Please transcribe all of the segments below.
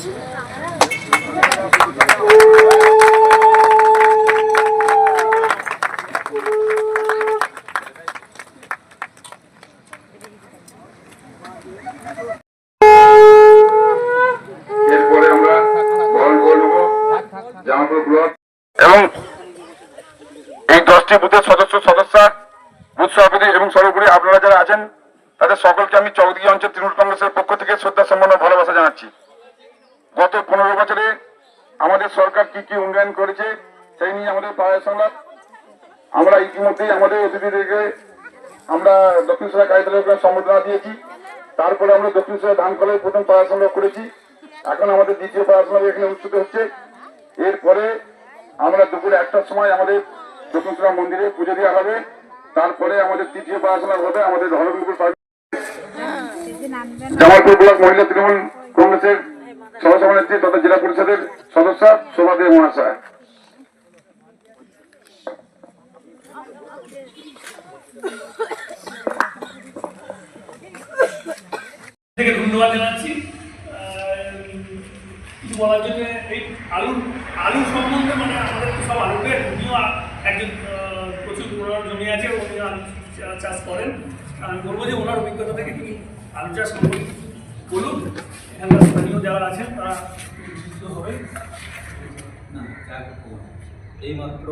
এবং এই দশটি বুথের সদস্য, সদস্যা, বুথ সভাপতি এবং সর্বোপরি আপনারা যারা আছেন, তাদের সকলকে আমি চৌধুরী অঞ্চল তৃণমূল কংগ্রেসের পক্ষ থেকে শ্রদ্ধা সম্মান ভালোবাসা জানাচ্ছি। গত পনেরো বছরে আমাদের সরকার কি কি উন্নয়ন করেছে সেই নিয়ে আমাদের পাড়ায় সংলাপ। আমরা ইতিমধ্যেই আমাদের অতিথিদেরকে আমরা দক্ষিণ সেরা কারিগরের সম্বোধনা দিয়েছি। তারপরে আমরা দক্ষিণ সেরা ধান কলের প্রথম পাড়া সংগ্রহ করেছি। এখন আমাদের দ্বিতীয় পাড়া সংগ্রহ এখানে অনুষ্ঠিত হচ্ছে। এরপরে আমরা দুপুরে একটার সময় আমাদের দক্ষিণ সেরা মন্দিরে পুজো দেওয়া হবে। তারপরে আমাদের তৃতীয় পাড়া সংগ্রহ হবে আমাদের ধর্মপুর জামালপুর ব্লক মহিলা তৃণমূল কংগ্রেসের সহসভানেত্রী তথা জেলা পরিষদের সদস্য শোভা দেব মহাশয়। থেকে ধন্যবাদ জানাচ্ছি। বলার জন্য এই আলু আলু সম্বন্ধে মানে আমাদের সব আলুকে উনিও একজন প্রচুর ওনার জমি আছে, উনি আলু চাষ করেন। আমি বলব যে ওনার অভিজ্ঞতা থেকে তিনি আলু চাষ সম্পর্কে বলুন এখানকার স্থানীয় যারা আছেন তারা উপকৃত হবে? না, এইমাত্র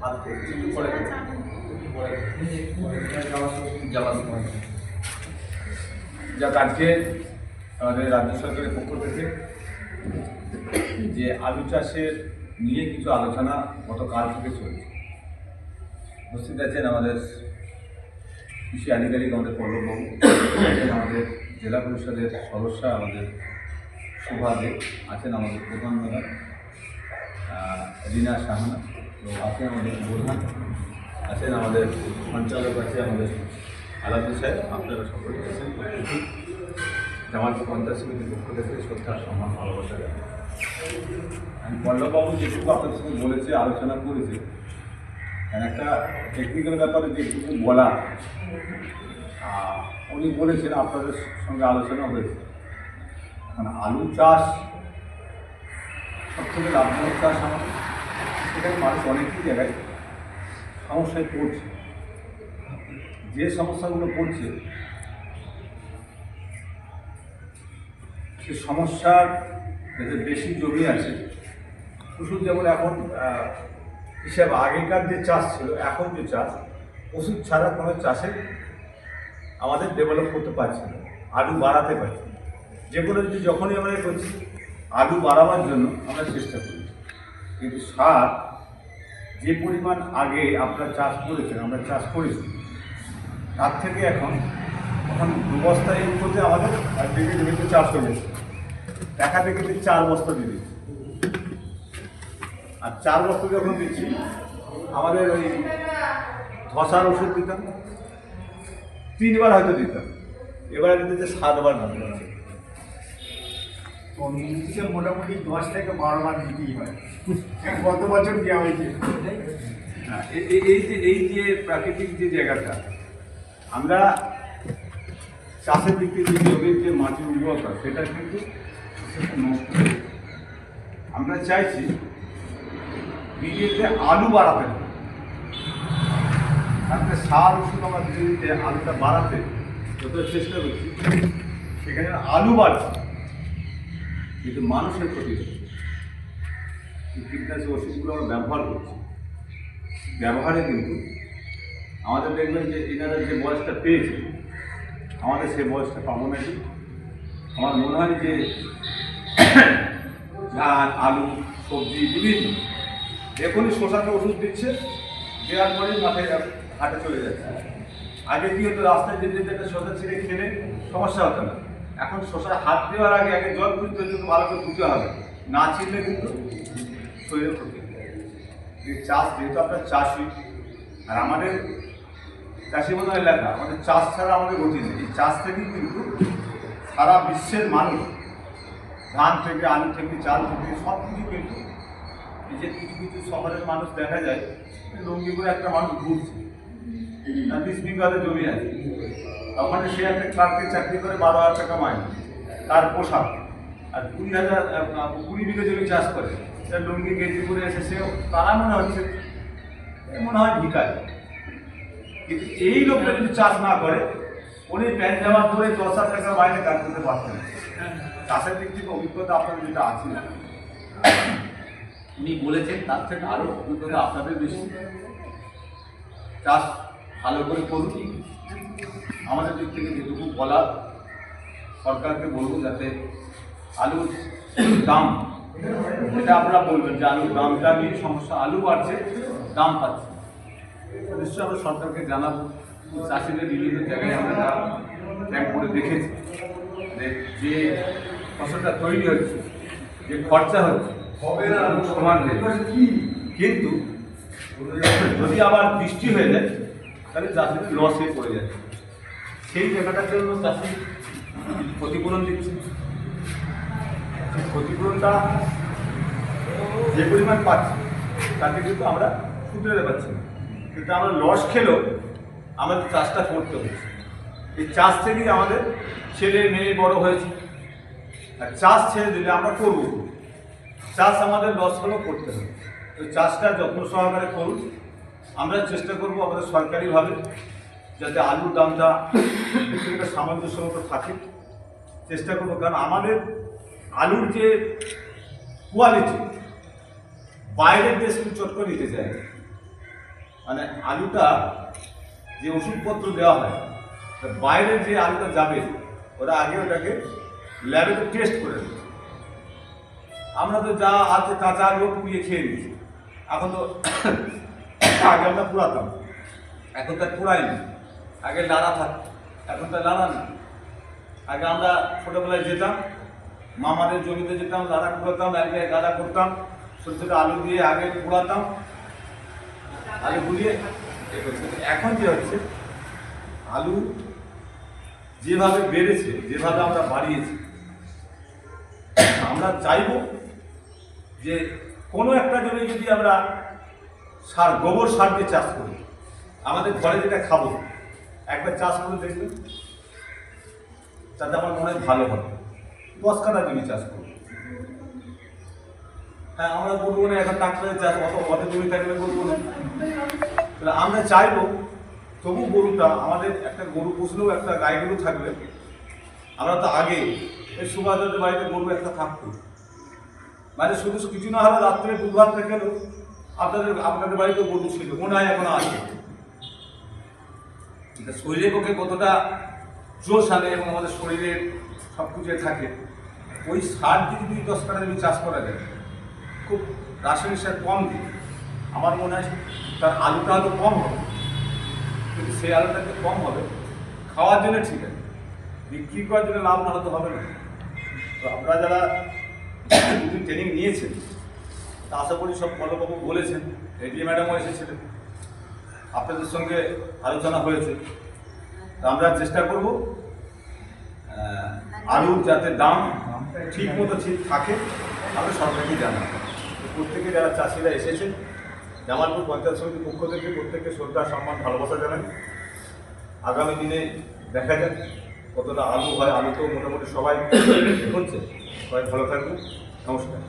হাত পরে যাওয়ার সময় যাক আজকে আমাদের রাজ্য সরকারের পক্ষ থেকে যে আলু চাষের নিয়ে কিছু আলোচনা গতকাল থেকে চলছে। উপস্থিত আছেন আমাদের কৃষি আধিকারিক আমাদের পল্লববাবু আমাদের জেলা পরিষদের সদস্য আমাদের দেব আছেন আমাদের প্রধান ম্যাডাম রিনা সাহানা এবং আছেন আমাদের প্রধান, আছেন আমাদের সঞ্চালক আছে আমাদের আলাদা সাহেব আপনারা সকলে আছেন জামালপুর পঞ্চায়েত সমিতির পক্ষ থেকে শ্রদ্ধা সম্মান, ভালোবাসা জানাই। আমি পল্লববাবু যেটুকু আপনাদের সঙ্গে বলেছে, আলোচনা করেছে একটা টেকনিক্যাল ব্যাপারে যেটুকু বলা উনি বলেছেন, আপনাদের সঙ্গে আলোচনা হয়েছে। এখন আলু চাষ সবথেকে লাভজনক চাষ আমাদের। সেখানে মানুষ অনেকই জায়গায় সমস্যায় পড়ছে। যে সমস্যাগুলো পড়ছে, সে সমস্যার যাদের বেশি জমি আছে, ওষুধ যেমন এখন হিসাবে আগেকার যে চাষ ছিল, এখন যে চাষ, ওষুধ ছাড়া কোনো চাষে আমাদের ডেভেলপ করতে পারছি না, আলু বাড়াতে পারছি না। যে কোনো যদি যখনই আমরা করছি, আলু বাড়াবার জন্য আমরা চেষ্টা করি। কিন্তু সার যে পরিমাণ আগে আপনারা চাষ করেছেন, আমরা চাষ করেছি, তার থেকে এখন এখন দু বস্তা এই করতে আমাদের এক বিঘে জমিতে চাষ হয়ে দেখা দেখে চার বস্তা দিয়ে দিচ্ছি। আর চার বস্তা যখন দিচ্ছি, আমাদের ওই ধসার ওষুধ দিতাম তিনবার হয়তো দিতাম এবারে দিতে সাতবার দিতাম কমিউনিটিকে মোটামুটি দশ থেকে বারো বার দিতেই হয়। গত বছর দেওয়া হয়েছে। হ্যাঁ, এই যে এই যে প্রাকৃতিক যে জায়গাটা আমরা চাষের দিক থেকে যে জমির যে মাটির উর্বরতা সেটা কিন্তু নষ্ট আমরা চাইছি বিজেপিতে আলু বাড়াতে হবে। তাতে সার ওষুধ আমরা আলুটা বাড়াতে যত চেষ্টা করছি, সেখানে আলু বাড়ছে। কিন্তু মানুষের ক্ষতি হচ্ছে। কীটনাশক ওষুধগুলো আমরা ব্যবহার করছি। ব্যবহারে কিন্তু আমাদের দেখবেন যে এনারা যে বয়সটা পেয়েছে, আমাদের সেই বয়সটা পাবো নাকি আমার মনে হয় যে ধান, আলু, সবজি, বিভিন্ন এখনই শশাকে ওষুধ দিচ্ছে, দেওয়ার পরেই মাথায় হাটে চলে যাচ্ছে। আগে কি হতো, রাস্তায় যেতে যেতে একটা শশা ছিঁড়ে খেলে সমস্যা হতো না। এখন শশা হাত দেওয়ার আগে আগে জল খুঁজতে হচ্ছে ভালো করে ধুতে হবে। না ছিঁড়লে কিন্তু শরীরে ক্ষতি চাষ, যেহেতু আমরা চাষি, আর আমাদের চাষি মতো এলাকা আমাদের চাষ ছাড়া আমাদের গতি নেই। এই চাষ থেকেই কিন্তু সারা বিশ্বের মানুষ ধান থেকে, আলু থেকে, চাল থেকে, সব কিছু কিন্তু এই যে কিছু কিছু শহরের মানুষ দেখা যায়, লুঙ্গি করে একটা মানুষ ঘুরছে। তার বিশ বিঘাতে জমি আছে। ওখানে সে একটা ক্লার্কের চাকরি করে বারো হাজার টাকা মাইনে। তার পোশাক। আর কুড়ি হাজার কুড়ি বিঘে জমি চাষ করে। সে লুঙ্গি, গেঞ্জি করে এসে সেও তারা মনে হচ্ছে মনে হয় ভিকারি কিন্তু এই লোকটা যদি চাষ না করে, উনি প্যান্ট জামা পরে দশ হাজার টাকা বাইরে কাজ করতে পারতেন। চাষের দিক থেকে অভিজ্ঞতা আপনাদের যেটা আছে। উনি বলেছেন, তার থেকে আরও অভিজ্ঞতা আপনাদের বেশি। চাষ ভালো করে করুন আমাদের দিক থেকে যেটুকু বলা সরকারকে বলব যাতে আলুর দাম এটা আপনারা বলবেন যে আলুর দামটা নিয়ে সমস্যা আলু বাড়ছে দাম পাচ্ছে নিশ্চয়ই আমরা সরকারকে জানাব চাষিদের বিভিন্ন জায়গায় আমরা যা ক্যাম্প করে দেখেছি যে যে ফসলটা তৈরি হচ্ছে যে খরচা হচ্ছে সমান হয়ে যাচ্ছে। কিন্তু যদি আবার বৃষ্টি হয়ে যায় তাহলে চাষিদের লস হয়ে পড়ে যাচ্ছে সেই জায়গাটার জন্য চাষি ক্ষতিপূরণ দিচ্ছে। ক্ষতিপূরণটা যে পরিমাণ পাচ্ছি তাতে কিন্তু আমরা শুধরে পাচ্ছি না। কিন্তু আমরা লস খেলেও আমাদের চাষটা করতে হচ্ছে। এই চাষ থেকেই আমাদের ছেলে মেয়ে বড় হয়েছে। আর চাষ ছেড়ে দিলে আমরা করব। চাষ আমাদের লস হলেও করতে হবে। তো চাষটা যত্ন সহকারে করুন। আমরা চেষ্টা করব আমাদের সরকারিভাবে যাতে আলুর দামটা কিছুটা সামঞ্জস্য মতো থাকে। চেষ্টা করব, কারণ আমাদের আলুর যে কোয়ালিটি বাইরের দেশ কিন্তু চট করে নিতে চায় মানে আলুটা যে ওষুধপত্র দেওয়া হয়, তা বাইরে যে আলুটা যাবে, ওরা আগে ওটাকে ল্যাবেতে টেস্ট করে আমরা তো যা আছে কাঁচা আলু পুড়িয়ে খেয়ে নিচ্ছি এখন তো আগে আমরা পুরাতাম এখন তার পুরাই আগে লাড়া থাকতো এখন তার লাড়া নেই আগে আমরা ছোটোবেলায় যেতাম, মামাদের জমিতে যেতাম লাড়া কুড়াতাম, এক জায়গায় গাদা করতাম, ছোটো ছোটো আলু দিয়ে আগে কুড়াতাম, আলু গুলিয়ে এখন যে হচ্ছে? আলু যেভাবে বেড়েছে, যেভাবে আমরা বাড়িয়েছি, আমরা চাইব যে কোনো একটা জমি যদি আমরা সার, গোবর সার দিয়ে চাষ করি। আমাদের ঘরে যেটা খাব, একবার চাষ করে দেখবেন, তাতে আমার মনে হয় ভালো হবে। দশ কাটা জমি চাষ করব হ্যাঁ আমরা বলব না এখন ট্রাক্টরের চাষ, অত অত জমি থাকলে বলব না। তাহলে আমরা চাইব, তবু গরুটা, আমাদের একটা গরু পুষলেও একটা গাই গরু থাকবে আমরা তো আগে এই সুভাষদের বাড়িতে গরু একটা থাকতো। মানে শুধু কিছু না হলে রাত্রে দুর্ভাগ থেকে আপনাদের আপনাদের বাড়িতে গরু ছিল মনে হয় এখনও আছে। এটা শরীরের পক্ষে কতটা জোশ আনে এবং আমাদের শরীরে সব কিছু থাকে, ওই সার যদি দশ কাটা জমি চাষ করা যায়, খুব রাসায়নিক সার কম দিয়ে আমার মনে হয় তার আলুটা হয়তো কম হবে, কিন্তু সেই আলুটা একটু কম হবে। খাওয়ার জন্য ঠিক আছে, বিক্রি করার জন্য লাভ না হতে হবে না। তো আপনারা যারা ট্রেনিং নিয়েছেন তা আশা করি সব ফলবাবু বলেছেন। এডিএ ম্যাডামও এসেছিলেন। আপনাদের সঙ্গে আলোচনা হয়েছে। তো আমরা চেষ্টা করব আলুর যাতে দাম ঠিক মতো ঠিক থাকে, আমরা সরকারকে জানাই প্রত্যেকে যারা চাষিরা এসেছেন, জামালপুর পঞ্চায়েত সমিতির পক্ষ থেকে প্রত্যেককে শ্রদ্ধা, সম্মান, ভালোবাসা জানাই। আগামী দিনে দেখা যাক কতটা আলু হয়। আলু তো মোটামুটি সবাই হচ্ছে সবাই ভালো থাকবে নমস্কার।